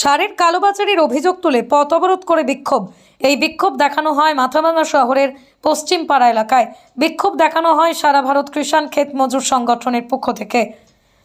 সারের কালোবাজারের অভিযোগ তুলে পথ অবরোধ করে বিক্ষোভ। এই বিক্ষোভ দেখানো হয় মাথাভাঙা শহরের পশ্চিমপাড়া এলাকায়। বিক্ষোভ দেখানো হয় সারা ভারত কৃষাণ ক্ষেত মজুর সংগঠনের পক্ষ থেকে।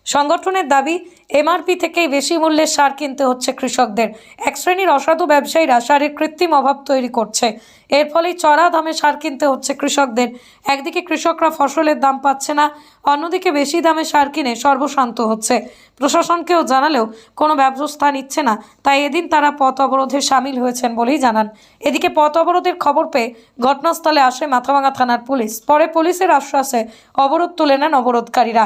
সংগঠনের দাবি, এমআরপি থেকেই বেশি মূল্যের সার কিনতে হচ্ছে কৃষকদের। এক শ্রেণির অসাধু ব্যবসায়ীরা সারের কৃত্রিম অভাব তৈরি করছে। এর ফলে চড়া দামে সার কিনতে হচ্ছে কৃষকদের। একদিকে কৃষকরা ফসলের দাম পাচ্ছে না, অন্যদিকে বেশি দামে সার কিনে সর্বশান্ত হচ্ছে। প্রশাসনকেও জানালেও কোনো ব্যবস্থা নিচ্ছে না। তাই এদিন তারা পথ অবরোধে সামিল হয়েছেন বলেই জানান। এদিকে পথ অবরোধের খবর পেয়ে ঘটনাস্থলে আসে মাথাভাঙা থানার পুলিশ। পরে পুলিশের আশ্বাসে অবরোধ তুলে নেন অবরোধকারীরা।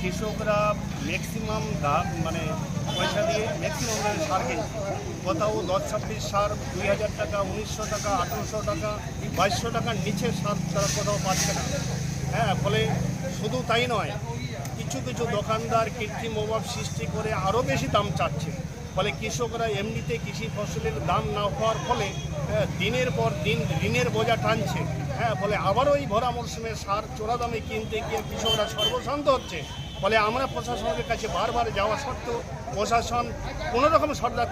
কৃষকরা ম্যাক্সিমাম দাম মানে পয়সা দিয়ে ম্যাক্সিমাম দামে সার কিনছে। কোথাও দশ ছাব্বিশ সার, দুই হাজার টাকা, উনিশশো টাকা, আঠেরোশো টাকা, বাইশশো টাকার নিচে সার তারা কোথাও পাচ্ছে না। হ্যাঁ ফলে শুধু তাই নয়, কিছু কিছু দোকানদার কৃত্রিম অভাব সৃষ্টি করে আরও বেশি দাম চাচ্ছে। ফলে কৃষকরা এমনিতে কৃষি ফসলের দাম না হওয়ার ফলে হ্যাঁ, দিনের পর দিন ঋণের বোঝা টানছে। হ্যাঁ ফলে আবারও এই ভরা মরশুমে সার চোরা দামে কিনতে গিয়ে কৃষকরা সর্বশান্ত হচ্ছে। ফলে আমরা প্রশাসনের কাছে বারবার যাওয়া সত্ত্বেও প্রশাসন কোনো রকম সর্দার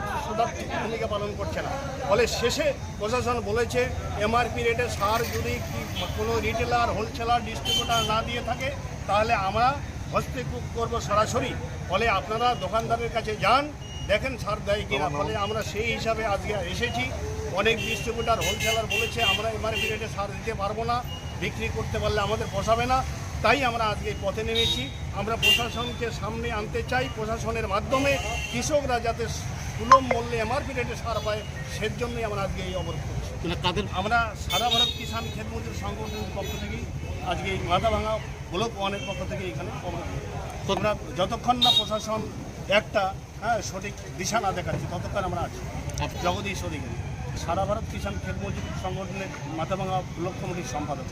ভূমিকা পালন করছে না। ফলে শেষে প্রশাসন বলেছে এমআরপি রেটে সার যদি কোনো রিটেলার হোলসেলার ডিস্ট্রিবিউটার না দিয়ে থাকে তাহলে আমরা হস্তক্ষেপ করব সরাসরি। ফলে আপনারা দোকানদারের কাছে যান দেখেন সার দেয় কিনা ফলে আমরা সেই হিসাবে আজকে এসেছি। অনেক ডিস্ট্রিবিউটার হোলসেলার বলেছে আমরা এমআরপি রেটে সার দিতে পারব না বিক্রি করতে পারলে আমাদের পোষাবে না। তাই আমরা আজকে পথে নেমেছি। আমরা প্রশাসনকে সামনে আনতে চাই প্রশাসনের মাধ্যমে কৃষকরা যাতে সুলভ মূল্যে এমআরপি রেটে সার পায় সের জন্যই আমরা আজকে এই অবরোধ করছি। কাদের আমরা সারা ভারত কিষাণ ক্ষেত মজুর সংগঠনের পক্ষ থেকেই আজকে এই মাথা ভাঙা ব্লক ওয়ানের পক্ষ থেকে এখানে অবরোধ। আমরা যতক্ষণ না প্রশাসন একটা হ্যাঁ সঠিক দিশা না দেখাচ্ছে ততক্ষণ আমরা আছি। জগদীশ অধিকারী সারা ভারত কিষাণ ক্ষেত মজুর সংগঠনের মাথাভাঙা ব্লক কমিটির সম্পাদক।